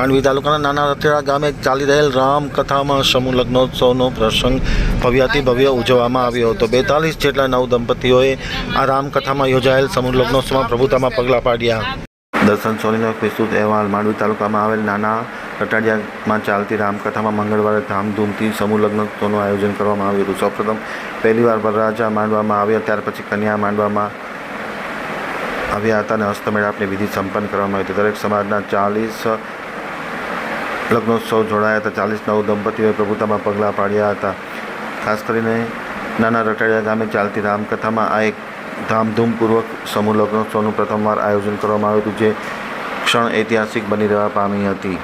માંડવી તાલુકાના નાના રથેડા ગામે ચાલી રહેલ રામકથામાં સમૂહ લગ્નોત્સવનો પ્રસંગ ભવ્યાતિ ભવ્ય ઉજવવામાં આવ્યો હતો. બેતાલીસ જેટલા નવ દંપતીઓએ આ રામકથામાં યોજાયેલ સમૂહ લગ્નોત્સવમાં પ્રભુતામાં પગલાં પાડ્યા. દર્શન સોનીનો એક વિસ્તૃત અહેવાલ, માંડવી તાલુકામાં આવેલ નાના રટાડિયામાં ચાલતી રામકથામાં મંગળવારે ધામધૂમથી સમૂહ લગ્નોત્સવનું આયોજન કરવામાં આવ્યું હતું. સૌપ્રથમ પહેલીવાર વરરાજા માંડવામાં આવ્યા, ત્યાર પછી કન્યા માંડવામાં આવ્યા હતા અને હસ્તમેળાપની વિધિ સંપન્ન કરવામાં આવી હતી. દરેક સમાજના ચાલીસ લગ્નોત્સવ જોડાયા હતા. ચાલીસ નવ દંપતીઓએ પ્રભુતામાં પગલાં પાડ્યા હતા. ખાસ કરીને નાના રટાડિયા ગામે ચાલતી રામકથામાં આ એક ધામધૂમપૂર્વક સમૂહ લગ્નોત્સવનું પ્રથમવાર આયોજન કરવામાં આવ્યું હતું, જે ક્ષણ ઐતિહાસિક બની રહેવા પામી હતી.